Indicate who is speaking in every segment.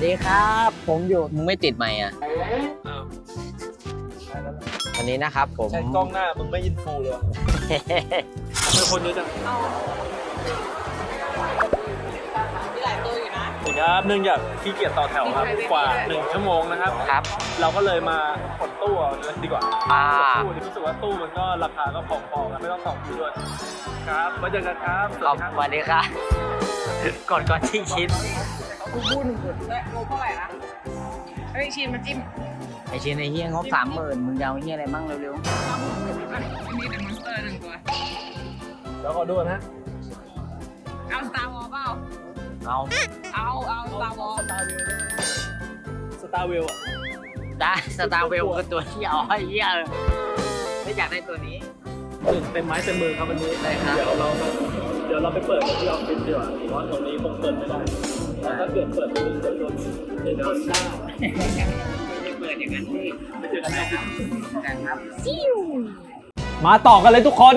Speaker 1: วัสดีครับ ผมอยู่มึงไม่ติดไหมค์อะ
Speaker 2: อ้าวใช่แล้วล่ะ
Speaker 1: วันนี้นะครับผม
Speaker 2: ใช่กล้องหน้ามึงไม่อินฟูเลยวะเป็นคนเยอะจังสวัสดีครับเนื่องจากขี้เกียจต่อแถวครับกว่าหนึ่งชั่วโมงนะครับ
Speaker 1: ครับ
Speaker 2: เราก็เลยมากดตู้เอาเลยดีกว่า
Speaker 1: อ่า
Speaker 2: ตู้นี่รู้สึกว่าตู้มันก็ราคาก็พอๆกันไม่ต้องต่อคิวด้วยครับไว้เจอกันครับส
Speaker 1: ขอ
Speaker 2: วั
Speaker 1: บ
Speaker 2: สดีครับ
Speaker 1: สวัสดีครับ กดก่อนที่คิด
Speaker 3: กูพูดหนึ่งคนและโลเท่าไหร่นะไอ้ชีนมาจิ้ม
Speaker 1: ไอชิ้นไอเฮียงบสามหมื่นมึงจะเอาเฮียอะไรมั่งเร็ว
Speaker 3: อันนี้เป็นมอนสเตอร์หนึ่งตัว
Speaker 2: แล้วขอดูนะ
Speaker 3: เอาสตาร์วอลเปล่า
Speaker 1: ๆ เอา
Speaker 3: เอา เอาสตาร์วอล
Speaker 2: สตาร์เวลอะ
Speaker 1: ได้สตาร์เวลคือตัวที่เอาให้เฮียเลยไม่อยากได้ตัวนี้
Speaker 2: หนึ่งเต็มไม้เต็มมือครับวันนี้
Speaker 1: ได้ครับ
Speaker 2: เดี๋ยวเราเดี๋ยวเราไปเปิดกันที่ออฟฟิศดีกว่าเพราะตรงนี้คงเปิดไม่ได้ แล้วถ้าเกิดเปิดตรงนี้จะโดนเดี๋ยวโดนด่า
Speaker 1: ไม่ได้เปิดอย่างนั้นพี่
Speaker 2: ไปเจอกันนะครับ
Speaker 1: กันครับ
Speaker 2: มาต่อกันเลยทุกคน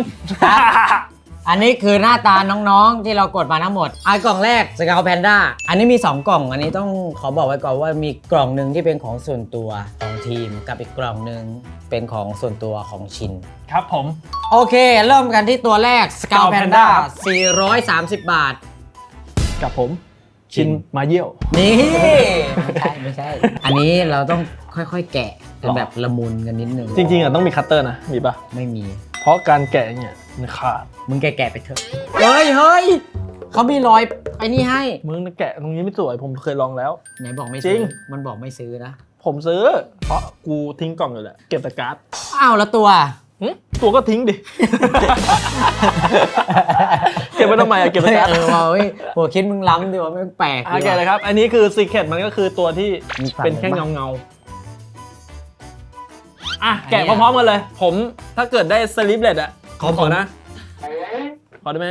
Speaker 1: อันนี้คือหน้าตาน้องๆที่เรากดมาทั้งหมดอันกล่องแรกสกาวแพนด้า อันนี้มี 2 กล่อง อันนี้ต้องขอบอกไว้ก่อนว่ามีกล่องหนึ่งที่เป็นของส่วนตัวของทีมกับอีกกล่องหนึ่งเป็นของส่วนตัวของชิน
Speaker 2: ครับผม
Speaker 1: โอเค เริ่มกันที่ตัวแรก Scout
Speaker 2: Scout
Speaker 1: Panda
Speaker 2: Panda
Speaker 1: 430 บาท
Speaker 2: กับผม ชินมาเยี่ยว
Speaker 1: นี่ไม่ใช่ไม่ใช่ อันนี้เราต้องค่อยๆ แกะเป็นแบบละมุนกันนิดนึง
Speaker 2: จริงๆอะต้องมีคัตเตอร์นะ มีปะ
Speaker 1: ไม่มี
Speaker 2: เพราะการแกะเนี่ยมันขาด
Speaker 1: มึงแกะๆไปเถอะ เฮ้ยเฮ้ยเขามีรอยไอ้นี่ให้
Speaker 2: มึงแกะตรงนี้ไม่สวยผมเคยลองแล้ว
Speaker 1: ไหนบอกไม่
Speaker 2: จริ
Speaker 1: ซื้องมันบอกไม่ซื้อนะ
Speaker 2: ผมซื้อ เพราะกูทิ้งกล่องอยู่แหละเก็บแต่การ์ด
Speaker 1: อ้าวแล้วตัว
Speaker 2: หึตัวก็ทิ้งดิ เก็บไว้ทำไมอะเก็บไว้การ์ด
Speaker 1: เออว่าเฮ้ยโหคิดมึงล้ำดีว่าไม่งแปลก
Speaker 2: โอ
Speaker 1: ดี
Speaker 2: เค
Speaker 1: ว่ะ
Speaker 2: เลยครับ อันนี้คือซีเคทมันก็คือตัวที่
Speaker 1: มีฝั่ง
Speaker 2: เป็นแค่
Speaker 1: ไหน
Speaker 2: เงา
Speaker 1: บ้าง
Speaker 2: เงาๆอะ แกะพร้อมๆกันเลย ผมถ้าเกิดได้สลิปเลตอะขอขอนะ ขอได้ไหม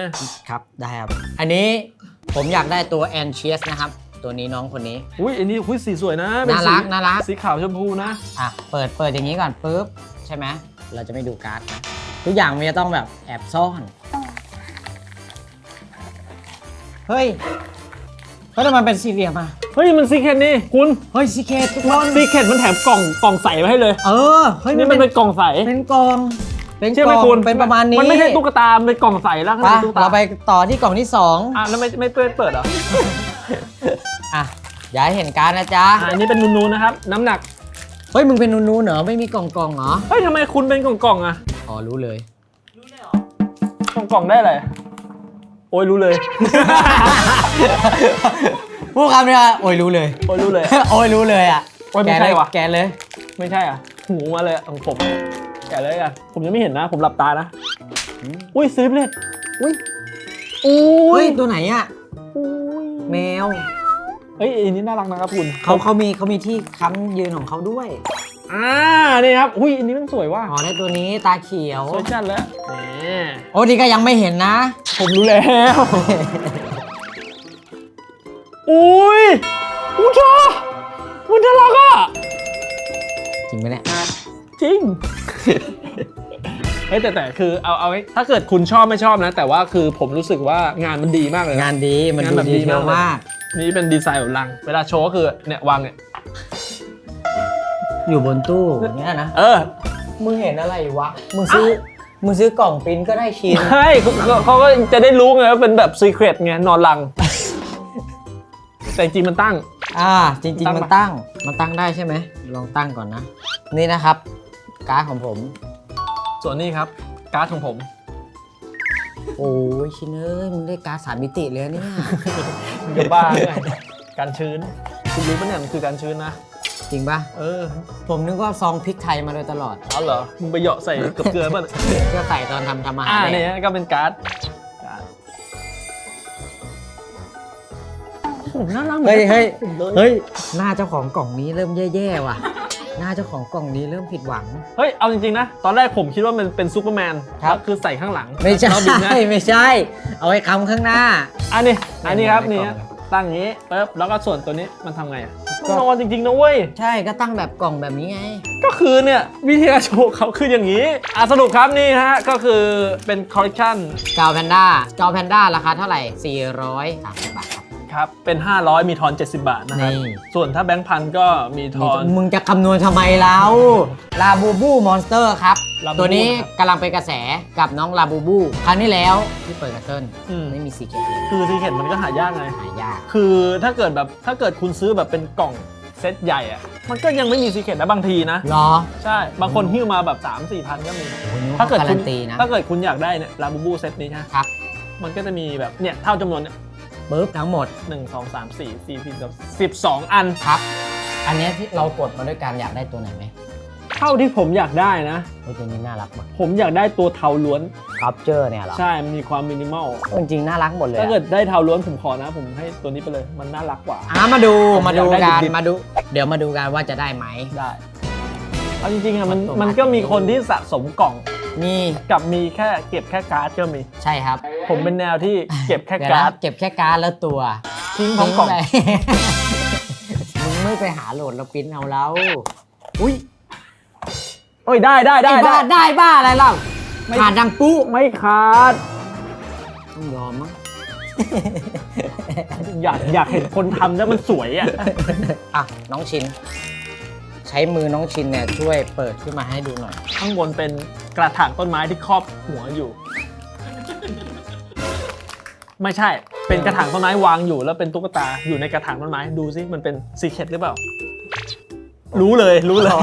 Speaker 1: ครับได้ครับ อันนี้ผมอยากได้ตัวแอนเชียสนะครับ ตัวนี้น้องคนนี้
Speaker 2: อุ้ยอันนี้อุ้ยสีสวยนะเป็
Speaker 1: น่ารัก
Speaker 2: สี
Speaker 1: น่ารัก
Speaker 2: สีขาวชมพูนะ
Speaker 1: อะ เปิดเปิดอย่างนี้ก่อนปุ๊บ ใช่ไหม เราจะไม่ดูการ์ดนะทุกอย่างมันจะต้องแบบแอบซ่อน เฮ้ยเฮ้ยทำไมเป็นสี่เหลี่ยมอะ
Speaker 2: เฮ้ย มันซีเคทนี่ คุณ
Speaker 1: เฮ้ยซีเคททุกคน
Speaker 2: ซีเคทมันแถมกล่องกล่องใสมาให้เลย
Speaker 1: เออ เฮ้ย
Speaker 2: นี่มันเป็นกล่องใส
Speaker 1: เป็นกอง เป็น
Speaker 2: เชื่อก
Speaker 1: ล่
Speaker 2: ไหม
Speaker 1: อง
Speaker 2: คุณ
Speaker 1: เป็นประมาณนี้
Speaker 2: มันไม่ใช่ตุ๊กตา มันเป็นกล่องใสแล้วข้าง
Speaker 1: ไป
Speaker 2: ในตุ๊กตา
Speaker 1: เราไปต่อที่กล่องที่สอง
Speaker 2: อะแล้วไม่ไม่เปิดเปิดเหรอ
Speaker 1: อะอย่าให้เห็นการ์ดนะจ๊ะ
Speaker 2: อะอันนี้เป็นนูนๆนะครับ น้ำหนัก
Speaker 1: เฮ้ย มึงเป็นนูนๆเหรอ ไม่มีกล่องกล่องๆเหรอ
Speaker 2: เฮ้ยทำไมคุณเป็นกล่องๆอะ
Speaker 1: อ๋อ รู้เลย
Speaker 2: กล่องๆได้เลยโอ้ยรู้เลย
Speaker 1: พูดคำนี้โอ้ยรู้เลย
Speaker 2: โอ้ยรู้เลย
Speaker 1: โอ้ยรู้เลยอะ
Speaker 2: โอ้ยไม่
Speaker 1: แกะ
Speaker 2: ใช่
Speaker 1: เลย
Speaker 2: ว่ะ
Speaker 1: แกะเลย
Speaker 2: ไม่ใช่อะหูมาเลยของผมแกะเลยอะผมยังไม่เห็นนะ ผมหลับตานะอุ้ยสลิปเลต
Speaker 1: อุ้ย
Speaker 2: อุ้
Speaker 1: เฮ้
Speaker 2: ย
Speaker 1: ยตัวไหนอะ
Speaker 2: อุ้ย
Speaker 1: แมว
Speaker 2: เฮ้ยอันนี้น่ารักนะครับคุณ
Speaker 1: เขาเขามีเขามีที่ค้ำยืนของเขาด้วย
Speaker 2: อ่านี่ครับอุ้ยอันนี้มันสวยว่ะ
Speaker 1: อ๋อได้ตัวนี้ตาเขียว
Speaker 2: สวยจัดแล้วนี่
Speaker 1: โอ้ดีก็ยังไม่เห็นนะ
Speaker 2: ผมรู้แล้วอุ้ยอุ้ยจ้ามันน่ารักอะ
Speaker 1: จริงไหมเนี่ย
Speaker 2: จริงเฮ้ยแต่แต่คือเอาเอาไว้ถ้าเกิดคุณชอบไม่ชอบนะ แต่ว่าคือผมรู้สึกว่างานมันดีมากเลยนะ
Speaker 1: งานดีมัน
Speaker 2: งาน
Speaker 1: ดู
Speaker 2: แบบ
Speaker 1: ดี
Speaker 2: ดี
Speaker 1: เทล
Speaker 2: มากเลย
Speaker 1: มาก
Speaker 2: นี่เป็นดีไซน์แบบลัง เวลาโชว์ก็คือเนี่ยวางเนี่ย
Speaker 1: อยู่บนตู้อย่างเงี้ยนะ
Speaker 2: เออ
Speaker 1: มึงเห็นอะไรวะ มึงซื้อ มึงซื้อกล่องปริ้นก็ได้ชิ้น
Speaker 2: ใช่เขาเขาเขาก็จะได้รู้ไงว่าเป็นแบบซีเครตไงนอนลัง แต่จริงๆมันตั้ง
Speaker 1: อ่า จริง
Speaker 2: ตั้ง
Speaker 1: ๆมัน
Speaker 2: ปะ
Speaker 1: ตั้ง มันตั้งได้ใช่ไหม ลองตั้งก่อนนะ นี่นะครับ การ์ดของผม
Speaker 2: ส่วนนี้ครับ การ์ดของผม
Speaker 1: โอ้ยชินเอ้ยมึงได้การ์ดสามมิติเลยเนี่ย
Speaker 2: มันจะบ้าไงการชื้นคุณรู้ปะเนี่ยมันคือการชื้นนะ
Speaker 1: จริงปะ
Speaker 2: เออ
Speaker 1: ผมนึกว่าซองพริกไทยมาโดยตลอด
Speaker 2: เอาเหรอ มึงไปเหยาะใส่กับเกลือป่ะ
Speaker 1: เพื่อใส่ตอนทำทำอาหาร
Speaker 2: อ่า
Speaker 1: แด
Speaker 2: เนี่
Speaker 1: ก
Speaker 2: ยก็เป็นการ์ดการ์ดผมน่ารักหมือน
Speaker 1: เฮ้ยเฮ้ย
Speaker 2: ผมเลย
Speaker 1: เฮ้ยหน้าเจ้าของกล่องนี้เริ่มแย่ๆว่ะ หน้าเจ้าของกล่องนี้เริ่มผิดหวัง
Speaker 2: เฮ้ย เอาจริง ๆ นะ ตอนแรกผมคิดว่ามันเป็นซูเปอร์แมน
Speaker 1: ครับ
Speaker 2: แล้วคือใส่ข้างหลัง
Speaker 1: ไม่ใช่
Speaker 2: แล้วบินนะ
Speaker 1: ไม่ใช่ เอาไว้คำข้างหน้า
Speaker 2: อันนี้ อันนี้ครับ
Speaker 1: ใน
Speaker 2: นี่
Speaker 1: กล่อง
Speaker 2: ตั้งอย่างนี้ปึ๊บแล้วก็ส่วนตัวนี้มันทำไงอะ
Speaker 1: ก็
Speaker 2: มันนอนจริง ๆ นะเว้ย
Speaker 1: ใช่ก็ตั้งแบบกล่องแบบนี้ไง
Speaker 2: ก็คือเนี่ยวิธีการโชว์เขาคืออย่างนี้ อะสรุปครับนี่ฮะก็คือเป็นคอลเลคชัน
Speaker 1: กาวแพนด้ากาวแพนด้าราคาเท่าไหร่ 430 บาทครับ
Speaker 2: ครับ เป็น 500 มีทอน 70 บาทนะครับ
Speaker 1: นี่
Speaker 2: ส่วนถ้าแบงค์พันก็มีทอน
Speaker 1: มึงจะคำนวณทำไมแล้วลาบูบูมอนสเตอร์ครับ
Speaker 2: Labubu
Speaker 1: ตัวนี้
Speaker 2: ครับ
Speaker 1: กำลังเป็นกระแสกับน้องลาบูบูครั้งที่แล้วที่เปิดกับเติ้ล
Speaker 2: อืม
Speaker 1: ไม่มีสีเขียว
Speaker 2: คือซีเค็ดมันก็หายากไง
Speaker 1: หายาก
Speaker 2: คือถ้าเกิดแบบถ้าเกิดคุณซื้อแบบเป็นกล่องเซตใหญ่อะมันก็ยังไม่มีซีเค็ดนะบางทีนะ
Speaker 1: เหรอ
Speaker 2: ใช่ บางคนหิ้วมาแบบ 3 4พันก็มี
Speaker 1: โอ้ยนึ
Speaker 2: ถ้าเกิด
Speaker 1: การั
Speaker 2: คุณ
Speaker 1: นตีนะ
Speaker 2: ถ้าเกิดคุณอยากได้เนี่ยลาบูบูเซตนี้นะ
Speaker 1: ครับ
Speaker 2: มันก็จะมีแบบเนี่ยเท่าจำนวนเนี่ย
Speaker 1: ปึ๊บทั้งหมด
Speaker 2: หนึ่งสองสามสี่สี่สิบสิบสองอัน
Speaker 1: ครับ อันเนี้ยที่เรากดมาด้วยกันอยากได้ตัวไหนไหม
Speaker 2: เท่าที่ผมอยากได้นะ
Speaker 1: โอ้ยตัวนี้น่ารักหมด
Speaker 2: ผมอยากได้ตัวเทาล้วน
Speaker 1: คัพเจอร์เนี่ยเหรอ
Speaker 2: ใช่ มันมีความมินิมอล
Speaker 1: จริงๆน่ารักหมดเลย
Speaker 2: ถ้า
Speaker 1: อะ
Speaker 2: เกิดได้เทาล้วนผมขอนะ ผมให้ตัวนี้ไปเลย มันน่ารักกว่า
Speaker 1: อะมาดู
Speaker 2: ผม
Speaker 1: มาดู
Speaker 2: อยากได้
Speaker 1: กัน
Speaker 2: ดิบๆ
Speaker 1: มาดู เดี๋ยวมาดูกันว่าจะได้ไหม
Speaker 2: ได้ เอาจริงๆอะมัน
Speaker 1: ตัว
Speaker 2: มันก็มีคนที่สะสมกล่อง
Speaker 1: นี่
Speaker 2: กับมีแค่เก็บแค่การ์ดก็มี
Speaker 1: ใช่ครับ
Speaker 2: ผมเป็นแนวที่เก็บแค่
Speaker 1: เดี๋ยว
Speaker 2: การ์
Speaker 1: นะ
Speaker 2: ด
Speaker 1: เก็บแค่การ์ดแล้วตัว
Speaker 2: ทิ้งพร้อมกล่อง
Speaker 1: ทิ้ไป มึงไม่ไปหาโหลดแล้วปริ้นเอาแล้ว อุ้ย
Speaker 2: โอ้ยได้ได้ได้
Speaker 1: ไอ้บ้า
Speaker 2: ได้
Speaker 1: ได้บ้าอะไรเล่า
Speaker 2: ไม่
Speaker 1: ขาดดังปุ๊
Speaker 2: ไม่ขาด
Speaker 1: ต้องยอมมั้ง
Speaker 2: อยากอยากเห็นคนทำแล้วมันสวยอะ
Speaker 1: อะน้องชิน ใช้มือน้องชินเนี่ยช่วยเปิดขึ้นมาให้ดูหน่อย
Speaker 2: ข้างบนเป็นกระถางต้นไม้ที่ครอบหัวอยู่ ไม่ใช่ เป็นกระถางต้นไม้วางอยู่แล้วเป็นตุ๊กตาอยู่ในกระถางต้นไม้ดูซิมันเป็นซีเคร็ตหรือเปล่า รู้เลยรู้เลย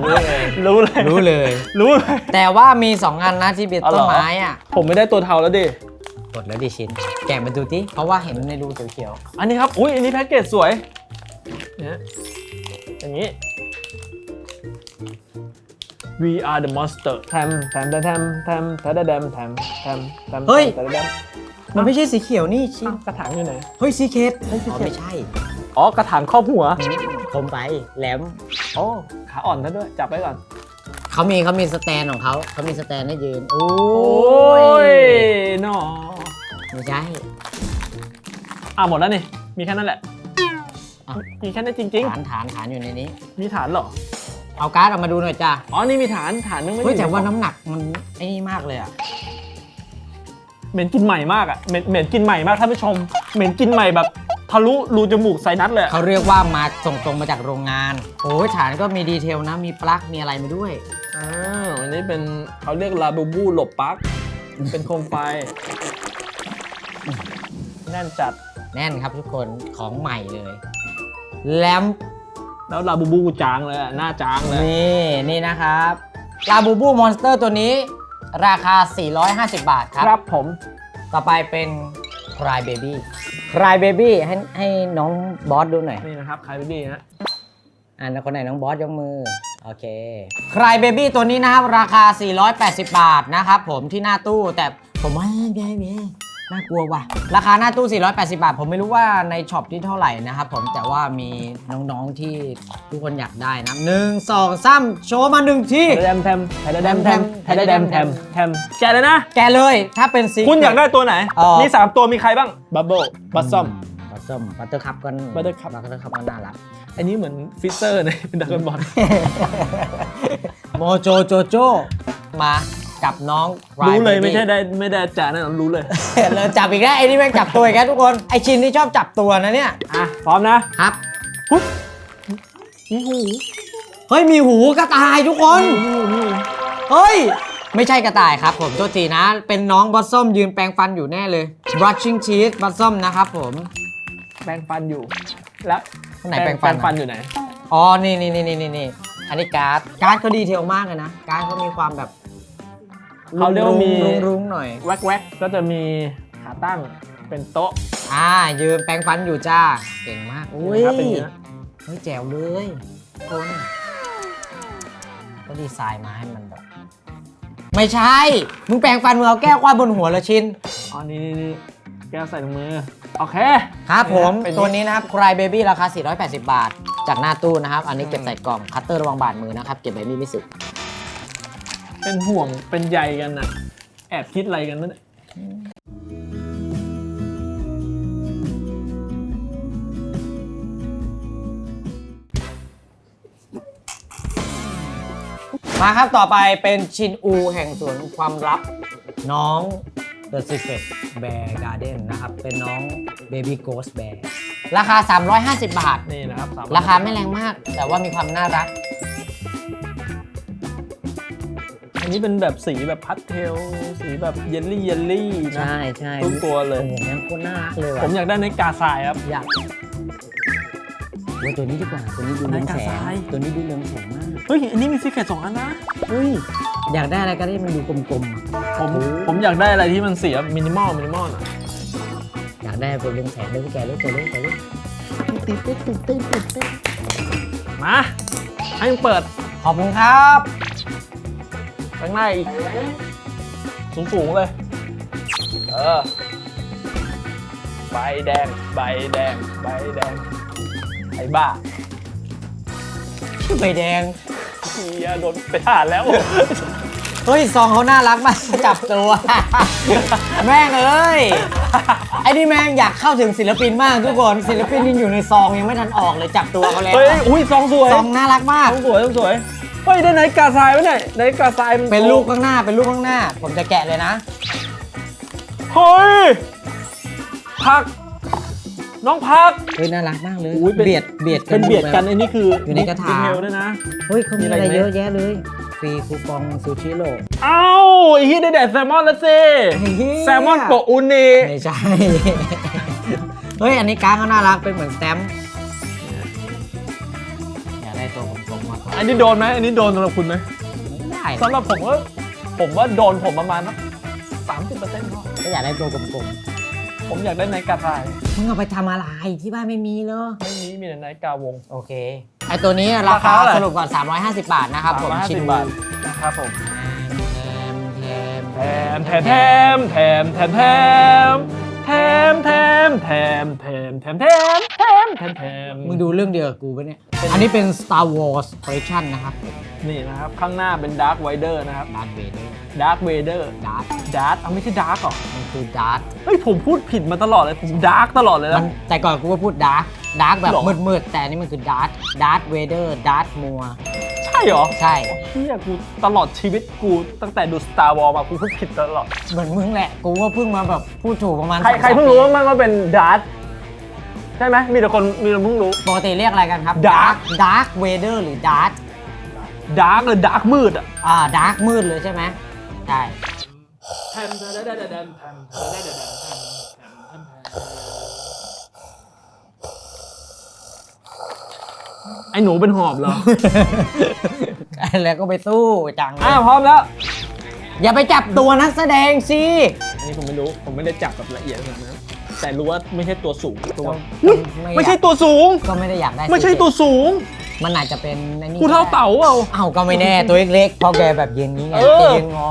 Speaker 1: รู้เลย
Speaker 2: รู้เลย
Speaker 1: รู้เลย
Speaker 2: รู้เลย
Speaker 1: แต่ว่ามีสองอันนะที่เป็น
Speaker 2: อ๋อเหร
Speaker 1: ต้
Speaker 2: อ
Speaker 1: นไม้อะ
Speaker 2: ผมไม่ได้ตัวเทาแล้วดิ
Speaker 1: กดแล้วดิชิน แกะมาดูที่เพราะว่าเห็นในรูเขียว
Speaker 2: อันนี้ครับอุ้ยอันนี้แพ็กเกจสวยเนี่ยอย่างนี้ We are the monster แทมแทมแทมแทมแทมแทมแทมแทมแทมแทม
Speaker 1: เฮ้ย
Speaker 2: แทมแทม
Speaker 1: ๆ มันไม่ใช่สีเขียวนี่ชิน
Speaker 2: อ้าวกระถางอยู่ไหน
Speaker 1: เฮ้ยซีเคท
Speaker 2: เฮ้ย
Speaker 1: อ๋อ
Speaker 2: Secret
Speaker 1: ไม่ใช่
Speaker 2: อ๋อกระถางครอบหัว
Speaker 1: คมไปแหลม
Speaker 2: โอ้ขาอ่อนซะด้วย จับไว้ก่อน
Speaker 1: เขามีเขามีสแตนของเขาเขามีสแตนให้ยืน โอ้
Speaker 2: โอ้ยหนอ
Speaker 1: ไม่ใช่
Speaker 2: อะหมดแล้วนี่ มีแค่นั้นแหละ
Speaker 1: อะ
Speaker 2: มีแค่นั้นจริง
Speaker 1: ฐานฐานฐานอยู่ในนี้
Speaker 2: ๆมีฐานเหรอ
Speaker 1: เอาการ์ดออกมาดูหน่อยจ้า
Speaker 2: อ๋อ นี่มีฐานฐานนึงไม่
Speaker 1: เฮ้ย
Speaker 2: ได้
Speaker 1: แต่ว่า
Speaker 2: อยู่ใน้ำ
Speaker 1: หนักมันไอ้นี่มากเลยอะ
Speaker 2: เหม็นกินใหม่มากอะเหม็นเหม็นกินใหม่มากท่านผู้ชม เหม็นกินใหม่แบบทะลุรูจมูกใส่นัดเลยอะ
Speaker 1: เขาเรียกว่ามาส่งตรงมาจากโรงงาน โอ้ยฐานก็มีดีเทลนะ มีปลั๊ก มีอะไรมาด้วย
Speaker 2: อ้าวอันนี้เป็นเขาเรียกลาบูบูหลบปลั๊กเป็นโคมไฟแน่นจัด
Speaker 1: แน่นครับทุกคน ของใหม่เลย แลม
Speaker 2: แล้วลาบูบูกูจางเลยอะหน้าจางเลย
Speaker 1: นี่ นี่นะครับลาบูบูมอนสเตอร์ตัวนี้ ราคา 450 บาทค
Speaker 2: ครับรับผม
Speaker 1: ต่อไปเป็น Cry Baby Cry Baby ให้ให้น้องบอสดูหน่อย
Speaker 2: นี่นะครับคายบิบี้ฮะ
Speaker 1: อ่าคนไหนน้องบอสยกมือ โอเค Cry Baby ตัวนี้นะครับ ราคา 480 บาทนะครับผมที่หน้าตู้แต่ผมว่าแย่แย่ น่ากลัวว่ะ ราคาหน้าตู้ 480 บาท ผมไม่รู้ว่าในช็อปที่เท่าไหร่นะครับผม แต่ว่ามีน้องๆที่ทุกคนอยากได้นะหนึ่งสองสามโชว์มาหนึ่งที่
Speaker 2: ไทยแดมแทมไทยแดมแทมไทยแดมแทมแทมแกะเลยนะ
Speaker 1: แกะเลย ถ้าเป็นซี
Speaker 2: คุณอยากได้ตัวไหน
Speaker 1: อ๋อ
Speaker 2: มี 3 ตัวมีใครบ้างบับเบิลบัตซอม
Speaker 1: บัตเตอร์บัตเตอร์คัพก็
Speaker 2: Buttercup
Speaker 1: บัตเตอร์คัพก็น่ารัก
Speaker 2: อันนี้เหมือนฟิเซอร์ในดักกอนบอล
Speaker 1: โมโจโจโจมา กับน้อง Cry
Speaker 2: รู้เลย
Speaker 1: Baby
Speaker 2: ไม่ใช่ได้ไม่ได้จ่าแน่นอนรู้เลย
Speaker 1: เลยจับอีกแล้วไอ้นี่แม่งจับตัวอีกแล้วทุกคนไอชินที่ชอบจับตัวนะเนี่ย
Speaker 2: อะพร้อมนะครับปุ๊บนี่หู
Speaker 1: เฮ้ยมีหูกระต่ายทุกคน
Speaker 2: นี่หูนี่หู
Speaker 1: เฮ้ยไม่ใช่กระต่ายครับผมโทษทีนะ เป็นน้องบอสซอมยืนแปรงฟันอยู่แน่เลย brushing teeth บอสซอมนะครับผม
Speaker 2: แปรงฟันอยู่ แล้ว
Speaker 1: คนไหนแปรงฟัน
Speaker 2: ฟันอยู่ไหน
Speaker 1: อ๋อนี่นี่นี่นี่นี่อันนี้การ์ดการ์ดเขาดีเทลมากเลยนะการ์ดเขามีความแบบ
Speaker 2: เขาเรียกว่ามี
Speaker 1: รุ้งๆรุ้งๆหน่อย
Speaker 2: แวกแวกก็จะมีขาตั้งเป็นโต๊ะ
Speaker 1: อ่ายืนแปรงฟันอยู่จ้า เก่งมากอุ้ย
Speaker 2: นะครับเป็นอย่างนี้นะ
Speaker 1: เฮ้ยแจ๋วเลยคนก็ดีไซน์มาให้มันแบบไม่ใช่ มึงแปรงฟันมึงเอาแก้วคว้าบนหัวละชิน
Speaker 2: อ๋อนี่นี่นี่แก้วใส่ถุงมือ โอเค
Speaker 1: ครับผม
Speaker 2: เป็น
Speaker 1: ตัวนี้นะครับ Cry Baby ราคา 480 บาท จากหน้าตู้นะครับ อันนี้เก็บใส่กล่อง คัตเตอร์ระวังบาดมือนะครับ เก็บไว้มีไม่สุด
Speaker 2: เป็นห่วงเป็นใยกันน่ะแอบคิดอะไรกันนั่นย
Speaker 1: มาครับต่อไปเป็นชินอูแห่งสวนความลับ น้อง The Secret Bear Garden นะครับ เป็นน้อง Baby Ghost Bear ราคา 350 บาท
Speaker 2: นี่นะครับสม
Speaker 1: ราคาไม่แรงมาก แต่ว่ามีความน่ารัก
Speaker 2: อันนี้เป็นแบบสีแบบพัสเทล สีแบบเยลลี่เยลลี่นะ
Speaker 1: ใช่ใช่
Speaker 2: ทุกตัวเลย
Speaker 1: โอ้โหเนี่ยโคตรน่ารักเลยว่ะ
Speaker 2: ผมอยากได้ในกาทรายครับ
Speaker 1: อยากโอ้ยตัวนี้ดีกว่าตัวนี้ดูเรืองแสง
Speaker 2: นายกาซาย
Speaker 1: ตัวนี้ดูเรืองแสงมาก
Speaker 2: เฮ้ย อันนี้มีซีเคทสองอันนะ
Speaker 1: เฮ้ยอยากได้อะไรก็ได้มันดูกลมๆอะ
Speaker 2: ผมผมอยากได้อะไรที่มันสีมินิมอลมินิมอลอะ
Speaker 1: อยากได้ตัวเรืองแสงด้วยพี่แกด้วยตัวเรืองแสงด้วยตื่นเต้นตื่นเต้นตื่นเต้น
Speaker 2: มาให้มันเปิด
Speaker 1: ขอบคุณครับ
Speaker 2: ข้างหน้าอีก สูง ๆ เลย เออ ใบแดง ใบแดง ใบแดง ไอ้บ้า
Speaker 1: ใบแดง
Speaker 2: เฮียโดนไปทหารแล้ว
Speaker 1: เฮ้ยซองเขาน่ารักมาก จับตัว แม่งเอ้ย ไอ้นี่แม่งอยากเข้าถึงศิลปินมากทุกคน ศิลปินยังอยู่ในซองยังไม่ทันออกเลยจับตัวเขาแล้ว
Speaker 2: เฮ้ย อุ้ยซองสวย
Speaker 1: ซองน่ารักมาก
Speaker 2: ซองสวยซองสวย เฮ้ยได้ไหนกาทรายไว้เนี่ยไหนกาทรายมัน
Speaker 1: เป็นลูกข้างหน้า เป็นลูกข้างหน้า ผมจะแกะเลยนะ
Speaker 2: เฮ้ยพัก น้องพัก
Speaker 1: เฮ้ยน่ารักมากเลย
Speaker 2: อุ๊ยเป็น
Speaker 1: เบียด เบียดกั
Speaker 2: เป็นเบียดกัน
Speaker 1: หม
Speaker 2: อันนี้คือ
Speaker 1: อยู่ในกระถาง
Speaker 2: ดีเทลด้วยนะ
Speaker 1: เฮ้ยเขามี
Speaker 2: มีอะไร
Speaker 1: อะไร
Speaker 2: ไหม
Speaker 1: เยอะแยะเลย ฟรีคูปองซูชิโร่
Speaker 2: เอ้าไอ้ที่ได้แดดแซลมอนแล้วสิ
Speaker 1: ไอ้เหี้ย
Speaker 2: แซลมอนโกะอุนิ
Speaker 1: ไม่ใช่ เฮ้ย อันนี้การ์ดเขาน่ารัก เป็นเหมือนสแตมป์ อยากได้ตัวกลมๆมากกว่า
Speaker 2: อันนี้โดนไหมอันนี้โดนสำหรับคุณไหม
Speaker 1: ได้
Speaker 2: สำหรับผมว่าผมว่าโดนผมประมาณสามสิบเปอร์เซ็นต์พอ
Speaker 1: ก็อยากได้ตัวกลม
Speaker 2: ผมอยากได้ไนท์กาทราย
Speaker 1: ๆมึงเอาไปทำอะไรที่บ้านไม่มีเลย
Speaker 2: ไม่มีมีแต่ไนท์กาวง
Speaker 1: โอเค ไอตัวนี้ราคา
Speaker 2: ราคาเท่าไหร่
Speaker 1: สรุปก่อน 350 บาทนะครับผม
Speaker 2: 350
Speaker 1: ชิน
Speaker 2: บาทนะครับผม
Speaker 1: แถมแถม
Speaker 2: แถมแถมแถมแถมแถมแถมแถมแถมแถมแถมแถมแถมแถมแถม
Speaker 1: มึงดูเรื่องเดียวกับกูปะเนี่ย อันนี้เป็น Star Wars Collection นะครับ
Speaker 2: นี่นะครับ ข้างหน้าเป็นดาร์ v ไวเดอร์นะครับ
Speaker 1: ดาร์ v เวเดอร์
Speaker 2: ดาร์ v เวเดอร์
Speaker 1: ดาร์
Speaker 2: ดาร์เอาไม่ใช่ดาร์กหรอ
Speaker 1: มันคือดาร์
Speaker 2: เฮ้ยผมพูดผิดมาตลอดเลยผมดาร์กตลอดเลย
Speaker 1: มั
Speaker 2: นะ
Speaker 1: นแต่ก่อนกูก็พูดดาร์ดาร์แบบ
Speaker 2: หรอ
Speaker 1: มืดๆ แต่อันนี้มันคือดาร์ดาร์ v เวเดอร์ ดาร์มัว
Speaker 2: ใช่เหรอ
Speaker 1: ใช่
Speaker 2: เฮียกูตลอดชีวิตกูตั้งแต่ดู Star Wars มากูพูดผิดตลอด
Speaker 1: เหมือนมึงแหละ กูก็เพิ่งมาแบบพูดถูกประมาณ
Speaker 2: ใคร
Speaker 1: สอง
Speaker 2: ใคร
Speaker 1: สาม
Speaker 2: เพิ่งรู้ว่ามันว่าเป็นดาร์ใช่ไหมมีแต่คนมีแต่เพิ่งรู้
Speaker 1: ปกติเรียกอะไรกันครับ
Speaker 2: Dark
Speaker 1: ดาร์ v เวเดอร์หรือดาร์
Speaker 2: ดาร์กหรือดาร์กมืดอะ
Speaker 1: อ่าดาร์มืดเลยใช่ไหมใช่
Speaker 2: ไอ้หนูเป็นหอบเหรอ
Speaker 1: แล้วก็ไปสู้จังเลย
Speaker 2: อ่าพร้อมแล้ว
Speaker 1: อย่าไปจับตัวนักแสดงสิ
Speaker 2: อันนี้ผมไม่รู้ ผมไม่ได้จับแบบละเอียดขนาดนั้น แต่รู้ว่าไม่ใช่ตัวสูงตัว
Speaker 1: ก็
Speaker 2: อุ๊ย
Speaker 1: ไม่
Speaker 2: ไม่
Speaker 1: อยาก
Speaker 2: ใช่ตัวสูง
Speaker 1: ก็ไม่ได้อยากได้
Speaker 2: ไม่ใช่ตัวสูง
Speaker 1: มันอาจจะเป็นไอ้นี่
Speaker 2: กูเท่าเต่าเปล่า
Speaker 1: เอ้าก็ไม่แน่ตัวเล็กๆเพราะแกแบบยืนงี้ไง
Speaker 2: เออ
Speaker 1: แกยืนงอ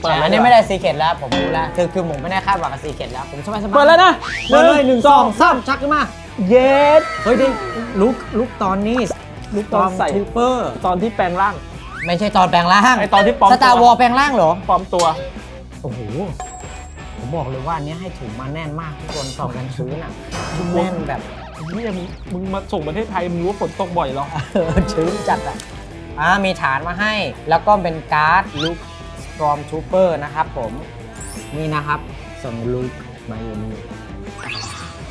Speaker 2: เปิด
Speaker 1: แต่
Speaker 2: เลย
Speaker 1: อันนี้
Speaker 2: ดีกว่า
Speaker 1: ไม่ได้ซีเคดแล้วผมรู้แล้วคือคือผมไม่ได้คาดหวังกับซีเคดแล้วผมสบายสบาย
Speaker 2: เปิดแล้วนะ
Speaker 1: เปิดเลยหนึ่งสองสามชักขึ้นมา
Speaker 2: เย็ด
Speaker 1: เฮ้ยดิลุกลุกตอนนี้
Speaker 2: ลุคตอนใส่
Speaker 1: ทูเปอร์
Speaker 2: ตอนที่แปลงร่าง
Speaker 1: ไม่ใช่ตอนแปลงร่าง
Speaker 2: ไอ้ตอนที่ปลอม
Speaker 1: สตาร์
Speaker 2: ตัว
Speaker 1: วอลแปลงร่างเหรอ
Speaker 2: ปลอมตัว
Speaker 1: โอ้โห ผมบอกเลยว่าอันนี้ให้ถุงมาแน่นมากทุกคนส่องกันชื้นอะแน่นแบบ
Speaker 2: นี่มึงมึงมาส่งประเทศไทย มึงรู้ว่าฝนตกบ่อยเหรอ
Speaker 1: เออชื้นจัดอะ อ่า มีฐานมาให้ แล้วก็เป็นการ์ดลุคสตรอมทูเปอร์นะครับผม นี่นะครับส่งลุคมาอยู่นี่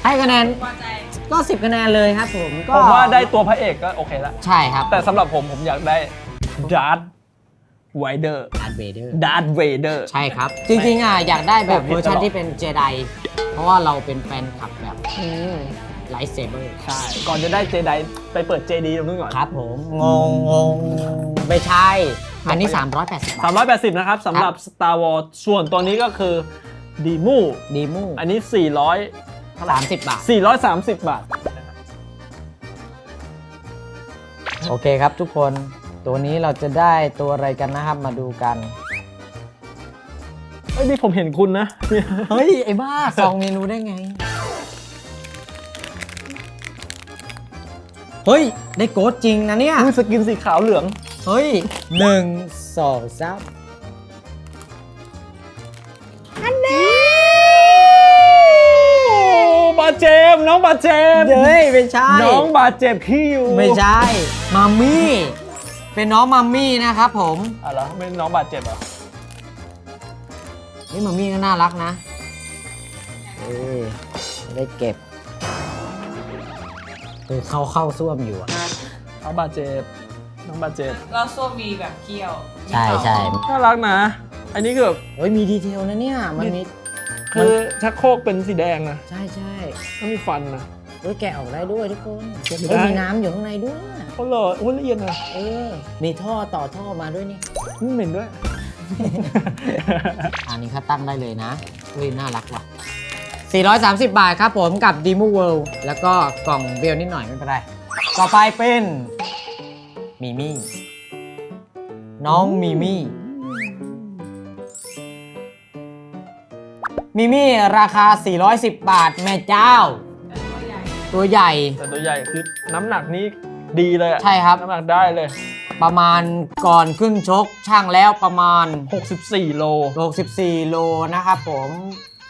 Speaker 1: ให้คะแนน
Speaker 3: พอใจ
Speaker 1: ก็ 10คะแนนเลยครับผมก็
Speaker 2: ผมว่าได้ตัวพระเอกก็โอเคละ
Speaker 1: ใช่ครับ
Speaker 2: แต่สำหรับผมผมอยากได้ดาร์ v ไวเดอร์
Speaker 1: ดาร์เวเดอร์
Speaker 2: ดาร์ v เวเดอร์
Speaker 1: ใช่ครับ จริงๆอะอยากได้แบบ
Speaker 2: พูดผิด
Speaker 1: เวอร์ชัน
Speaker 2: ตลอด
Speaker 1: ที่เป็นเจไดเพราะว่าเราเป็นแฟนคลับแบบไลท์เซเบอร์
Speaker 2: ใช่ ก่อนจะได้เจไดไปเปิดเจดีตรงนู้นก่อน
Speaker 1: ครับผมงงงงไม่ใช่ อันนี้ 380 บาท
Speaker 2: 380 นะครับสำหรับ Star Wars ส่วนตัวนี้ก็คือดีมู
Speaker 1: ดีมู
Speaker 2: อันนี้ 400
Speaker 1: 30 บาท
Speaker 2: 430 บาท
Speaker 1: โอเคครับทุกคนตัวนี้เราจะได้ตัวอะไรกันนะครับมาดูกัน
Speaker 2: เอ้ยนี่ผมเห็นคุณนะ
Speaker 1: เฮ้ย ไอ้บ้าซองเมนูได้ไง เฮ้ย ได้โกดจริงนะเนี่ย
Speaker 2: อุ้ยสกินสีขาวเหลือง
Speaker 1: เฮ้ยหนึ่งสองสาม
Speaker 2: เจ็บน้องบาดเจ็บ
Speaker 1: เฮ้ยไม่ใช่
Speaker 2: น้องบาดเจ็บขี้อยู่
Speaker 1: ไม่ใช่มัมมี่ เป็นน้องมัมมี่นะครับผม
Speaker 2: อะเหรอไม่น้องบาดเจ็บเหรอ
Speaker 1: นี่มันมีก็น่ารักนะเออจะได้เก็บคือเข้าเข้าซ่วมอยู่อะ
Speaker 2: เอาบาดเจ็บน้องบาดเจ็บ
Speaker 3: เราส้วมมีแบบเคี้ยว
Speaker 1: ใช่ใช่
Speaker 2: น่ารักนะ อันนี้คือแบบ
Speaker 1: โอ้ยมีดีเทลนะเนี่ยมันมี
Speaker 2: คือชักโครกเป็นสีแดงนะ
Speaker 1: ใช่ใช่
Speaker 2: แล้วมีฟันนะ
Speaker 1: เอ้ยแกะออกได้ด้วยทุกคน
Speaker 2: แกะไม่
Speaker 1: เอ้ย
Speaker 2: ได้
Speaker 1: มีน้ำอยู่ข้างในด้วย
Speaker 2: โอ้โหโอ้ละเอียดนะ
Speaker 1: เออ มีท่อต่อท่อมาด้วยนี่
Speaker 2: อืมเหม็นด้วย
Speaker 1: อันนี้เขาตั้งได้เลยนะอุ้ยน่ารักว่ะ 430 บาทครับผมกับ d e m o World แล้วก็กล่องเบลนิดหน่อยไม่เป็นไร ต่อไปเป็นมิมี่ น้องมิมี่ มิมี่ราคา 410 บาท แม่เจ้า ตัวใหญ่
Speaker 2: แต่ตัวใหญ่คือน้ำหนักนี้ดีเลยอะ
Speaker 1: ใช่ครับ
Speaker 2: น้ำหนักได้เลย
Speaker 1: ประมาณก่อนขึ้นชกช่างแล้วประมาณ
Speaker 2: 64 โล
Speaker 1: 64 โลนะครับผม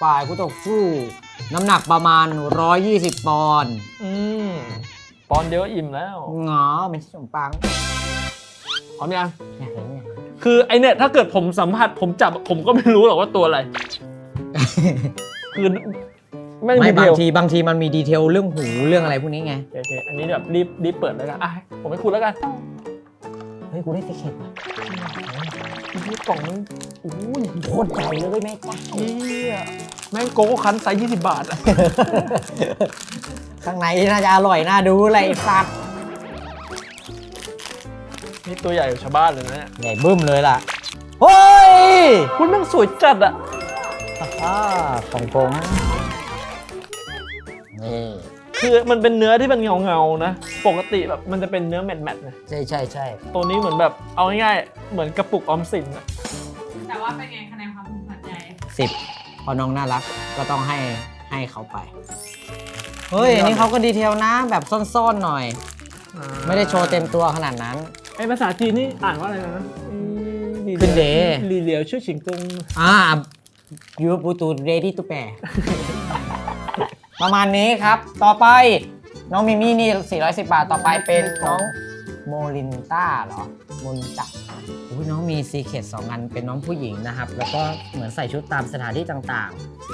Speaker 1: ฝ่ายคู่ต่อสู้ น้ำหนักประมาณ 120 ปอนด์
Speaker 2: อืมปอนด์เดียวอิ่มแล้ว
Speaker 1: งอไม่ใช่ขนมปัง
Speaker 2: พร้อมยัง
Speaker 1: เนี่ยเห็นไหม
Speaker 2: คือไอเนี่ยถ้าเกิดผมสัมผัสผมจับผมก็ไม่รู้หรอกว่าตัวอะไร คือไม่
Speaker 1: ไม่
Speaker 2: มีเท
Speaker 1: บาง
Speaker 2: ล
Speaker 1: ทีบางทีมันมีดีเทลเรื่องหูเรื่องอะไรพวกนี้ไง
Speaker 2: โอเคอันนี้แบบรีบรีบเปิดแล้วกันอะผมให้คุณแล้วกัน
Speaker 1: เฮ้ยกูได้สิเข็ดว่ะ
Speaker 2: นี่กล่องนึงโอ้ย
Speaker 1: โคตรใหญ่เลยแม่จ้า
Speaker 2: เหี้ยแม่งโกโก้คันไซส์20 บาทอะ
Speaker 1: ข้างในน่าจะอร่อยน่าดูอะไรไอ้สัตว์
Speaker 2: นี่ตัวใหญ่กว่าชาวบ้านเลยนะเนี่ย
Speaker 1: ใหญ่บึ้มเลยล่ะ เฮ้ย
Speaker 2: คุณแม่งสวยจัดอะ
Speaker 1: อ่าของผม นี่
Speaker 2: คือมันเป็นเนื้อที่มันเงาเงาๆนะ ปกติแบบมันจะเป็นเนื้อแมทแมทๆนะ
Speaker 1: ใช่ใช่ใช่
Speaker 2: ตัวนี้เหมือนแบบเอาง่ายๆเหมือนกระปุกออมสินอะ
Speaker 3: แต่ว่าเป็นไงคะแนนความพึงพอใจ
Speaker 1: สิบพอน้องน่ารักก็ต้องให้ให้เขาไป เฮ้ยอันนี้เขาก็ดีเทลนะ แบบซ่อนๆหน่อย ไม่ได้โชว์เต็มตัวขนาดนั้น
Speaker 2: ไอภาษาจีนนี่อ่านว่าอะไรนะอืม
Speaker 1: ขึ้นเด
Speaker 2: ลีเหลียวชื่อฉิงตุง
Speaker 1: อ่า ยูปูตูเรดี้ตูแปรประมาณนี้ครับ ต่อไปน้องมิมี่นี่ 410 บาท ต่อไปเป็นน้องโมลินต้าเหรอ โมลินต้าอุ้ยน้องมีซีเคทสองอันเป็นน้องผู้หญิงนะครับ แล้วก็เหมือนใส่ชุดตามสถานที่ต่าง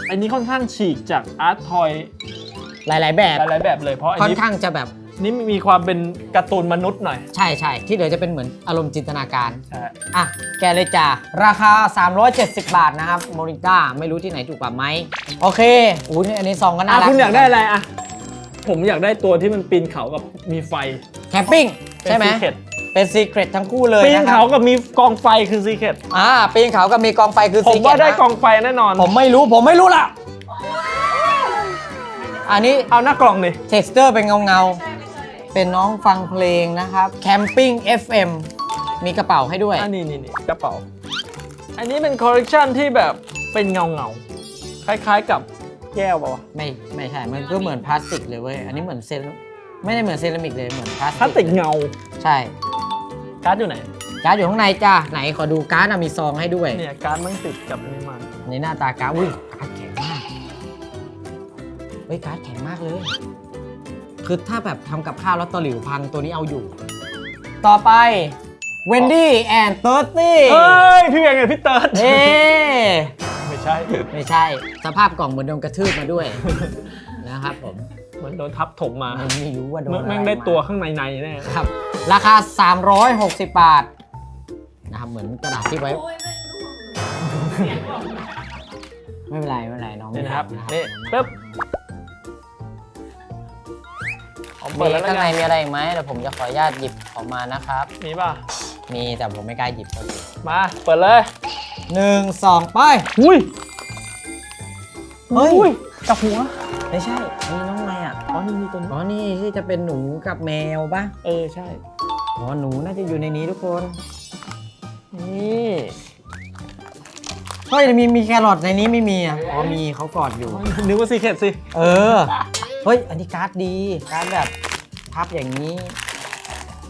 Speaker 2: อันนี้ค่อนข้างฉีกจากอาร์ตทอย
Speaker 1: ๆหลายๆ แบบ
Speaker 2: หลายๆแบบเลยเพราะอัน
Speaker 1: ค่อน
Speaker 2: นี้
Speaker 1: ข้างจะแบบ
Speaker 2: นี่มีความเป็นการ์ตูนมนุษย์หน่อย
Speaker 1: ใช่ใช่ที่เหลือจะเป็นเหมือนอารมณ์จินตนาการ
Speaker 2: ใช่
Speaker 1: อะ แกเลยจ้าราคา 370 บาทนะครับโมลินต้าไม่รู้ที่ไหนถูกกว่าไหม โอเคอู้นี่อันนี้ซองก็น่า
Speaker 2: อะ
Speaker 1: รัก
Speaker 2: คุณอยากได้อะไรอะ ผมอยากได้ตัวที่มันปีนเขากับมีไฟ
Speaker 1: แคมปิ้ง
Speaker 2: เป็น
Speaker 1: ใช่ไหม
Speaker 2: ซีเคร็ต
Speaker 1: เป็นซีเครตทั้งคู่เลย
Speaker 2: ปีน
Speaker 1: นะครั
Speaker 2: เขา
Speaker 1: บ
Speaker 2: กับมีกองไฟคือซีเคร็ต
Speaker 1: อ่าปีนเขากับมีกองไฟคือ
Speaker 2: ผม
Speaker 1: ซีเคร
Speaker 2: ว่า
Speaker 1: ต
Speaker 2: ได้กองไฟแน่นอน
Speaker 1: ผมไม่รู้ผมไม่รู้ล่ะ อันนี้
Speaker 2: เอาหน้ากล่องดิ
Speaker 1: เท็กซ์เจอร์เป็นเงาเงาๆ
Speaker 3: ใช่ไม่ใช่
Speaker 1: เป็นน้องฟังเพลงนะครับแคมปิ้ง FM มีกระเป๋าให้ด้วย
Speaker 2: อันนี้นี่นี่กระเป๋า อันนี้เป็นคอลเลกชันที่แบบเป็นเงาเงาๆคล้ายๆกับแก้วป่าวะ
Speaker 1: ไม่ไม่ใช่ มันก็เหมือนพลาสติกเลยเว้ย อันนี้เหมือนเซราไม่ได้เหมือนเซรามิกเลย เหมือนพลาส
Speaker 2: พลาสติก
Speaker 1: เลย
Speaker 2: เงา
Speaker 1: ใช่
Speaker 2: การ์ดอยู่ไหน
Speaker 1: การ์ดอยู่ข้างในจ้าไหนขอดูการ์ดอะมีซองให้ด้วย
Speaker 2: เนี่ยการ์ดมันติดกับอันนี้มา
Speaker 1: ในหน้าตาการ์ดอุ้ยการ์ดแข็งมาก เฮ้ยการ์ดแข็งมากเลย คือถ้าแบบทำกับข้าวแล้วตะหลิวพังตัวนี้เอาอยู่ ต่อไป Wendy and Thirsty
Speaker 2: เฮ้ย พี่เบียงไงพี่เติร์ด
Speaker 1: เอ๊ะ
Speaker 2: ไม่ใช่
Speaker 1: ไม่ใช่ สภาพกล่องเหมือนโดนกระทืบมาด้วย นะครับผม
Speaker 2: เหมือนโดนทับถมมา
Speaker 1: ไม่ไม่รู้ว่าโดน
Speaker 2: แม่ง
Speaker 1: อะไร
Speaker 2: แม่งได้
Speaker 1: มา
Speaker 2: ตัวข้างในในแน่
Speaker 1: ครับ ราคา 360 บาทนะครับเหมือนกระดาษที่ไว้
Speaker 3: โอ้ยไม่รู้ของเสียงบอก
Speaker 1: ไม่เป็นไรไม่เป็นไรน้อง
Speaker 2: นี่
Speaker 1: ไม่
Speaker 2: นะครับ
Speaker 1: ทำ
Speaker 2: นี่ปึ๊บ ผม
Speaker 1: มี
Speaker 2: เปิดแล้วนะ
Speaker 1: ข้างในมีอะไรอีกไหมเดี๋ยวผมจะขออนุญาตหยิบออกมานะครับ
Speaker 2: มีป่ะ
Speaker 1: มีแต่ผมไม่กล้าหยิบพอดี
Speaker 2: มา เปิดเลย
Speaker 1: หนึ่งสองไป
Speaker 2: อุ้ย
Speaker 1: เฮ้ย
Speaker 2: อุ้ยกับหัว
Speaker 1: ไม่ใช่ นี่น้องอะไรอะ
Speaker 2: อ๋อ นี่มีตัวนี้
Speaker 1: อ๋อ นี่ที่จะเป็นหนูกับแมวปะ
Speaker 2: เออ ใช่
Speaker 1: อ๋อ หนูน่าจะอยู่ในนี้ทุกคน
Speaker 2: นี่
Speaker 1: เฮ้ยมีมีแครอทในนี้ไม่มีอะ อ๋อมีเขากอดอยู่
Speaker 2: นึกว่าซีเคร็ตสิ
Speaker 1: เออ เฮ้ย อันนี้การ์ดดี การ์ดแบบพับอย่างนี้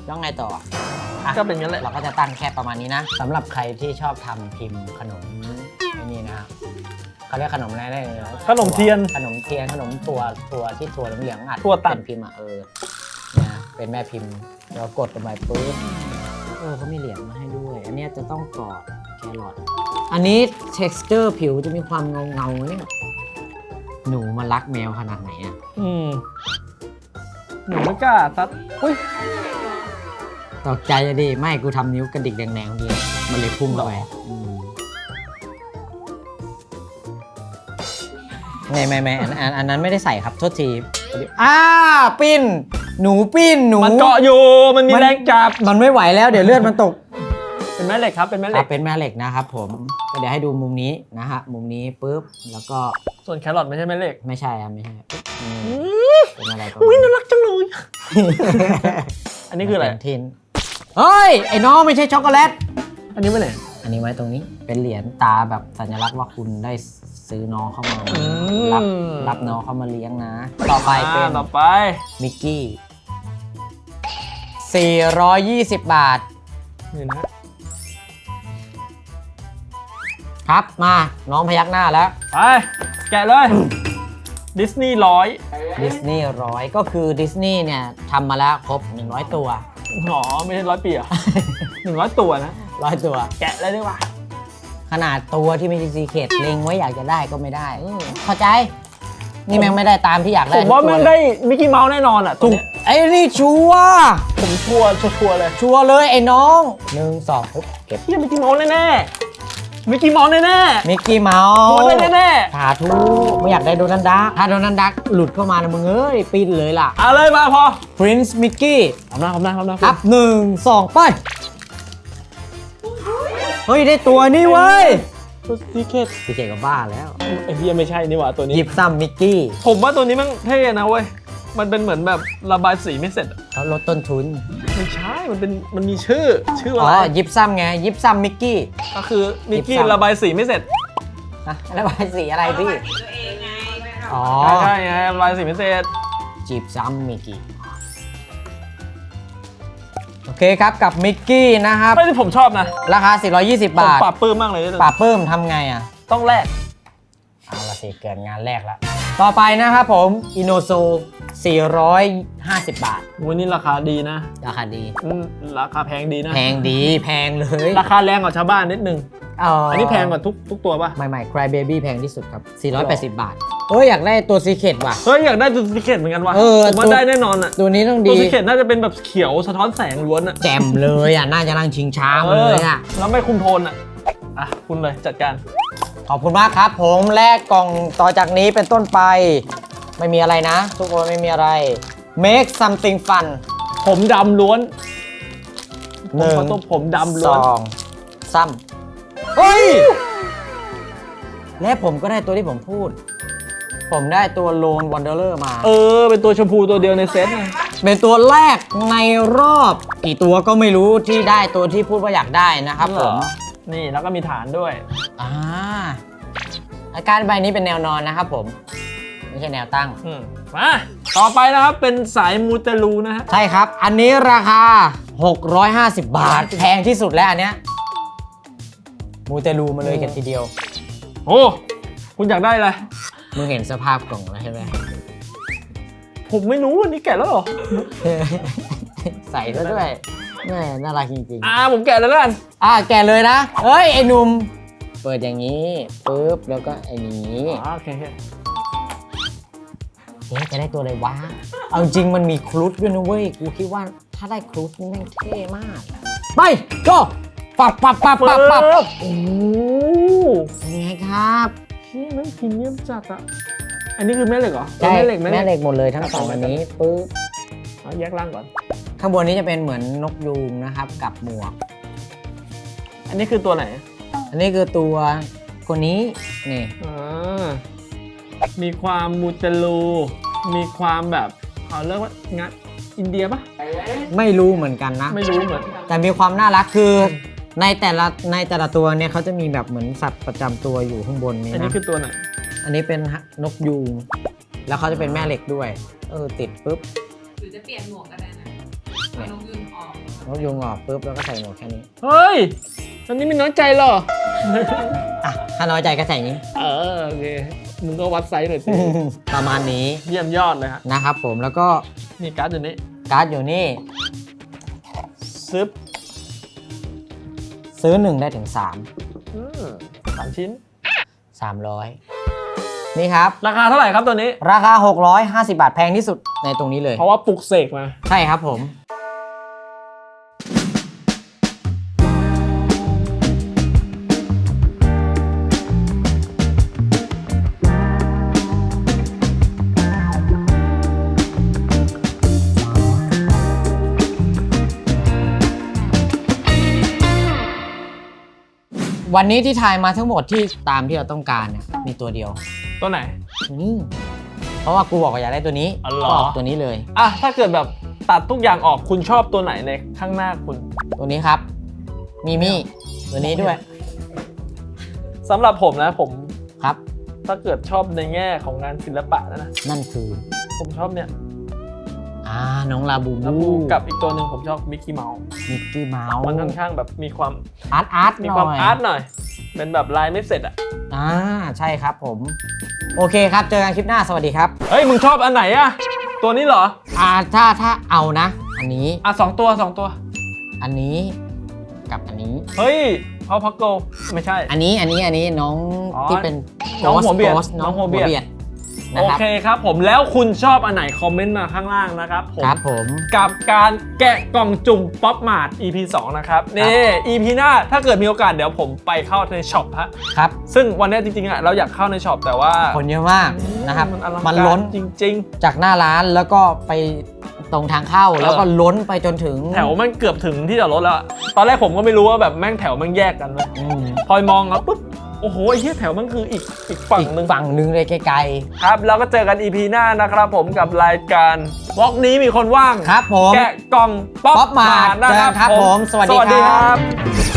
Speaker 1: แล้วไงต่ออะ
Speaker 2: ก็เป็นงั้นแหละ
Speaker 1: เราก็จะตั้งแค่ประมาณนี้นะสำหรับใครที่ชอบทำพิมพ์ขนมไอ้นี่นะครับเขาเรียกขนมอะไรได้เลยะ
Speaker 2: ขนมเทียน
Speaker 1: ขนมเทียนขนมถั่วถั่วที่ถั่วเหลืองๆอัด
Speaker 2: ถั่วตัด
Speaker 1: เป็นพิมพ์อะเออเนี่ยเป็นแม่พิมพ์เรากดลงไปปุ๊บเออเขามีเหรียญมาให้ด้วย อันเนี้ยจะต้องกอดแครอทอันนี้ texture ผิวจะมีความเงาเงาๆเนี่ย หนูมันรักแมวขนาดไหนอะ
Speaker 2: อืมหนูไม่กล้าซัดอุ้ย
Speaker 1: ตกใจอะดิไม่กูทำนิ้วกระดิกแดงๆเมื่อกี้มันเลยพุ่งเข้าไปอืมไม่ไม่ไม่อันอันอันนั้นไม่ได้ใส่ครับโทษทีอ้าปิ้น หนูปิ้นหนู
Speaker 2: มันเกาะอยู่มันมีแรงจับ
Speaker 1: มันไม่ไหวแล้วเดี๋ยวเลือดมันตก
Speaker 2: เป็นแม่เหล็กครับ เป็นแม่เห
Speaker 1: ค
Speaker 2: ล็
Speaker 1: รั
Speaker 2: ก
Speaker 1: บเป็นแม่เหล็กนะครับผมก็เดี๋ยวให้ดูมุมนี้นะฮะมุมนี้ปุ๊บแล้วก็
Speaker 2: ส่วนแครอทไม่ใช่แม่เหล็ก
Speaker 1: ไม่ใช่ครับไม่ใช่ปุ๊บอืมเป็นอะไรประมา
Speaker 2: อุ้ย
Speaker 1: ณ
Speaker 2: น่ารักจังเลย อันนี้คืออะไร
Speaker 1: เป็นทินเฮ้ยไอ้น้องไม่ใช่ช็อกโกแลต
Speaker 2: อันนี้ไม่ไหน
Speaker 1: อันนี้ไว้ตรงนี้เป็นเหรียญตาแบบสัญลักษณ์ว่าคุณได้ซื้อน้องเข้ามา
Speaker 2: อืม
Speaker 1: รับรับน้องเข้ามาเลี้ยงนะ ต่อไปเป็น
Speaker 2: อ่าต่อไป
Speaker 1: มิกกี้ 420 บาท
Speaker 2: นี่นะ
Speaker 1: ครับมาน้องพยักหน้าแล้ว
Speaker 2: ไป แกะเลยดิสนีย์ร้อย
Speaker 1: ดิสนีย์ร้อยก็คือดิสนีย์เนี่ยทำมาแล้วครบ 100 ตัว
Speaker 2: หรอไม่ใช่ร้อยปีเหรอะหนึ่งร้อยตัวนะ
Speaker 1: ร้อยตัว
Speaker 2: แกะเลยดีกว่า
Speaker 1: ขนาดตัวที่ไม่ใช่ซีเคทเล็งไว้อยากจะได้ก็ไม่ได้อืมเข้าใจ นี่แม่งไม่ได้ตามที่อยากได้
Speaker 2: ผมว่า
Speaker 1: ทุก
Speaker 2: มั
Speaker 1: ตั
Speaker 2: น
Speaker 1: เล
Speaker 2: ได้
Speaker 1: ย
Speaker 2: มิกกี้เมาส์แน่นอนอะตร
Speaker 1: ถู
Speaker 2: ง
Speaker 1: ก
Speaker 2: เนี้ย
Speaker 1: ไอ้นี่ชัวร์
Speaker 2: ผมชัวร์ชัวร์เลย
Speaker 1: ชัวร์เลยไอ้น้องหนึ่งสองปุ๊บเก็บ
Speaker 2: เฮียมิกกี้เมาส์แน่ๆ มิกกี้เมาส์แน่
Speaker 1: มิกกี้เมา
Speaker 2: ๆ
Speaker 1: ส์
Speaker 2: โอ้ได้แน่
Speaker 1: สาธุไม่อยากได้โดนันดักถ้าโดนันดักหลุดเข้ามานะมึงเอ้ยปีนเลยล่ะ
Speaker 2: ๆเอาเลยมาพอ
Speaker 1: Prince Mickey
Speaker 2: ทำหน้าทำหน้าทำหน้า
Speaker 1: ครับหนึ่งสองไปเฮ้ยได้ตัวนี้เว้ย
Speaker 2: ตัวซีเคท
Speaker 1: พี่เจก็บ้าแล้ว
Speaker 2: ไอ้เฮียไม่ใช่นี่หว่าตัว
Speaker 1: ห
Speaker 2: นี้
Speaker 1: ยิบซ้ำมิกกี้
Speaker 2: ผมว่าตัวนี้มันเท่นะเว้ย มันเป็นเหมือนแบบระบายสีไม่เสร็จอะ
Speaker 1: เขาลดต้นทุน
Speaker 2: ไม่ใช่ มันเป็นมันมีชื่อชื่อ
Speaker 1: อ๋
Speaker 2: อะ
Speaker 1: อ
Speaker 2: ไร
Speaker 1: ยิบซ้ำไง ยิบซ้ำมิกกี้
Speaker 2: ก็คือมิกกี้
Speaker 1: ยิบซ้ำ
Speaker 2: ระบายสีไม่เสร็จ
Speaker 1: อะแล้วใบสีอะไรพี่
Speaker 3: ตัวเองไงไม่ทำ
Speaker 1: อ๋อ
Speaker 2: ใช่ใช่ไงระบายสีไม่เสร็จ
Speaker 1: จีบซ้ำมิกกี้ โอเคครับกับมิกกี้นะครับ
Speaker 2: ไม่ที่ผมชอบนะ
Speaker 1: ราคา 420
Speaker 2: ผม
Speaker 1: บาท
Speaker 2: ปรับปลื้มมากเลย
Speaker 1: ปราบเพิ่มทำไงอะ
Speaker 2: ต้องแลก
Speaker 1: เอาละสิ เกินงานแรกแล้ว ต่อไปนะครับผมอินโนโซ450 บาท
Speaker 2: วันนี้ราคาดีนะ
Speaker 1: ราคาดี
Speaker 2: อืมราคาแพงดีนะ
Speaker 1: แพงดีแพงเลย
Speaker 2: ราคาแรงกว่าชาวบ้านนิดนึง
Speaker 1: เอั
Speaker 2: นนี้แพงกว่าทุกทุกตัวป่ะ
Speaker 1: ไม่ไม่ Cry Baby แพงที่สุดครับ 480 บาท เอ้ยอยากได้ตัวซีเคทว่ะ
Speaker 2: เฮ้ยอยากได้ตัวซีเคทเหมือนกันว่ะ
Speaker 1: เออ
Speaker 2: ผมว่า
Speaker 1: ตัว
Speaker 2: ได้แน่นอนอะ
Speaker 1: ตัวนี้ต้อง
Speaker 2: ตัว
Speaker 1: ดี
Speaker 2: ซีเคทน่าจะเป็นแบบเขียวสะท้อนแสงล้วนอะ
Speaker 1: แจ่มเลยอะ น่าจะนั่งชิงช้ามาเลยอะ
Speaker 2: แล้วไม่คุมโทนอะ อะ คุณเลยจัดการ
Speaker 1: ขอบคุณมากครับ ผมแลกกล่องต่อจากนี้เป็นต้นไป ไม่มีอะไรนะ ทุกคนไม่มีอะไร make something fun
Speaker 2: ผมดำล้วน
Speaker 1: หนึ่ง
Speaker 2: ผมต้องผมดำ
Speaker 1: ส
Speaker 2: ล้วน
Speaker 1: องซ้ำเฮ้ย และผมก็ได้ตัวที่ผมพูด ผมได้ตัวโลนวันเดอร์มา
Speaker 2: เออ เป็นตัวชมพูตัวเดียวในเซตไง
Speaker 1: เป็นตัวแรกในรอบกี่ตัวก็ไม่รู้ที่ได้ตัวที่พูดว่าอยากได้นะครับผม
Speaker 2: นี่แล้วก็มีฐานด้วย
Speaker 1: อ่าอาการใบนี้เป็นแนวนอนนะครับผมไม่ใช่แนวตั้ง
Speaker 2: อืมมาต่อไปนะครับเป็นสายมูเตลูนะฮะ
Speaker 1: ใช่ครับ อันนี้ราคา 650 บาท แพงที่สุดแล้วอันเนี้ยมูเตลูมาเลยกันทีเดียว
Speaker 2: โอ้คุณอยากได้อะไร
Speaker 1: มึงเห็นสภาพกล่องแล้วใช่ไหม
Speaker 2: ผมไม่รู้อันนี้แกะแล้วเหรอ
Speaker 1: ใส่ซะด้วยแม่น่ารักจริง
Speaker 2: อ่าผมแกะแล้วกัน
Speaker 1: ๆอะแกะเลยนะเฮ้ย ไอ้หนุ่ม เปิดอย่างนี้ปุ๊บแล้วก็ไอ้นี้
Speaker 2: อ๋อโอเคโอเค
Speaker 1: เอ๊ะจะได้ตัวอะไรวะ เอาจริงมันมีครุฑด้วยนะเว้ย กูคิดว่าถ้าได้ครุฑนี่แม่งเท่มาก ไปก็ปับปับปับปับปับ
Speaker 2: ปึ๊บโอ้
Speaker 1: เป็นไงครับ
Speaker 2: พี่แม่งพรีเมียมจัดอะอันนี้คือแม่เหล็กเหรอ
Speaker 1: ใช่
Speaker 2: แม่เหล็กแม่
Speaker 1: แม่
Speaker 2: เห
Speaker 1: เห
Speaker 2: ล็
Speaker 1: ล็
Speaker 2: ก
Speaker 1: กหมดเลยทั้งสองอันนี้ปุ๊บ
Speaker 2: เอาแยกล่างก่อน
Speaker 1: ข้างบนนี้จะเป็นเหมือนนกยูงนะครับกับหมวก
Speaker 2: อันนี้คือตัวไหน
Speaker 1: อันนี้คือตัวคนนี้นี่
Speaker 2: อ่ามีความมูเตลูมีความแบบเขาเรียกว่างัดอินเดียปะ
Speaker 1: ไม่รู้เหมือนกันนะ
Speaker 2: ไม่รู้เหมือน
Speaker 1: แต่มีความน่ารักคือ ในแต่ละในแต่ละตัวเนี่ยเขาจะมีแบบเหมือนสัตว์ประจำตัวอยู่ข้างบนนี้
Speaker 2: อันนี้
Speaker 1: นะ
Speaker 2: คือตัวไหน
Speaker 1: อันนี้เป็นนกยูงแล้วเขาจะเป็นแม่เหล็กด้วย เออติดปุ๊บ
Speaker 3: หรือจะเปลี่ยนหมวกก็ได้นะเอานกยืนออก
Speaker 1: นกยูงออกปุ๊บแล้วก็ใส่หมวกแค่นี้
Speaker 2: เฮ้ย อันนี้ไม่น้อยใจเหรอ
Speaker 1: อะถ้าน้อยใจก็ใส่อย่างนี้
Speaker 2: เออโอเคมึงก็วัดไซส์หน่อยสิ
Speaker 1: ประมาณนี้
Speaker 2: เยี่ยมยอดเลยฮะ
Speaker 1: นะครับผมแล้วก็
Speaker 2: นี่การ์ดอยู่นี้
Speaker 1: การ์ดอยู่นี่
Speaker 2: ซึบ
Speaker 1: ซื้อ 1 ได้ถึง
Speaker 2: อืมสามชิ้น
Speaker 1: 300 นี่ครับ
Speaker 2: ราคาเท่าไหร่ครับตัวนี้
Speaker 1: ราคา 650 บาทแพงที่สุดในตรงนี้เลย
Speaker 2: เพราะว่าปลุกเสกมา
Speaker 1: ใช่ครับผม วันนี้ที่ทายมาทั้งหมดที่ตามที่เราต้องการเนี่ยมีตัวเดียว
Speaker 2: ตัวไหน
Speaker 1: นี่เพราะว่ากูบอกว่าอยากได้ตัวนี้
Speaker 2: อ๋อเหรอ
Speaker 1: ก็ออกตัวนี้เลย
Speaker 2: อะถ้าเกิดแบบตัดทุกอย่างออกคุณชอบตัวไหนในข้างหน้าคุณ
Speaker 1: ตัวนี้ครับ มีมี่ตัวนี้ด้วย
Speaker 2: สำหรับผมนะผม
Speaker 1: ครับ
Speaker 2: ถ้าเกิดชอบในแง่ของงานศิลปะนะนะ
Speaker 1: นั่นคือ
Speaker 2: ผมชอบเนี่ย
Speaker 1: อ่าน้องลาบู
Speaker 2: แล้ว
Speaker 1: บู
Speaker 2: กับอีกตัวหนึ่งผมชอบมิกกี้เมาส์
Speaker 1: มิกกี้เมาส์
Speaker 2: มันค่อนข้างแบบมีความ
Speaker 1: อาร์ตอาร์ต
Speaker 2: มี
Speaker 1: ห
Speaker 2: ความ
Speaker 1: น่อย
Speaker 2: อาร์ตหน่อย เป็นแบบลายไม่เสร็จอะ
Speaker 1: อ่าใช่ครับผม โอเคครับเจอกันคลิปหน้าสวัสดีครับ
Speaker 2: เฮ้ยมึงชอบอันไหนอะตัวนี้เหรอ
Speaker 1: อ่าถ้าถ้าเอานะ อันนี้
Speaker 2: อะสองตัวสองตัว
Speaker 1: อันนี้กับอันนี้
Speaker 2: เฮ้ยพอพักโกไม่ใช่
Speaker 1: อันนี้อันนี้อันนี้น้อง
Speaker 2: อ๋อ
Speaker 1: ที่เป็น
Speaker 2: น้องหัวเบียด
Speaker 1: โกส
Speaker 2: น้องหัวเบียด
Speaker 1: นะ
Speaker 2: โอ
Speaker 1: ครับ
Speaker 2: เคครับผมแล้วคุณชอบอันไหนคอมเมนต์มาข้างล่างนะครับผม
Speaker 1: ครับผม
Speaker 2: กับการแกะกล่องจุ่มป๊อปมาร์ท EP 2 นะครับ นี่ EP หน้าถ้าเกิดมีโอกาสเดี๋ยวผมไปเข้าในช็อปฮะ
Speaker 1: ครับ
Speaker 2: ซึ่งวันนี้จริงๆอะเราอยากเข้าในช็อปแต่ว่า
Speaker 1: คนเยอะมากนะครับ
Speaker 2: มันอลัง
Speaker 1: มัน
Speaker 2: การ
Speaker 1: ล้น
Speaker 2: จริง
Speaker 1: จากหน้าร้านแล้วก็ไปตรงทางเข้า แล้วก็ล้นไปจนถึง
Speaker 2: ๆ แถวมันเกือบถึงที่จอดรถแล้วอะตอนแรกผมก็ไม่รู้ว่าแบบแม่งแถวมันแยกกันเลย
Speaker 1: อืม
Speaker 2: พอมองแล้วปุ๊บ โอ้โหไอ้เหี้ยแถวมันคืออีกอีกฝั่ง
Speaker 1: อีก
Speaker 2: หนึ่ง
Speaker 1: ฝั่งหนึ่งเลยไกล
Speaker 2: ครับแล้วก็เจอกัน EP หน้านะครับผมกับรายการวอกนี้มีคนว่าง
Speaker 1: ๆครับผม
Speaker 2: แกะกล่องป๊อป
Speaker 1: ป๊อปมาร์ท
Speaker 2: นะ
Speaker 1: เจอกันครับผมสวัสดี
Speaker 2: สวัสดี
Speaker 1: ค
Speaker 2: ค
Speaker 1: รั
Speaker 2: รับ บ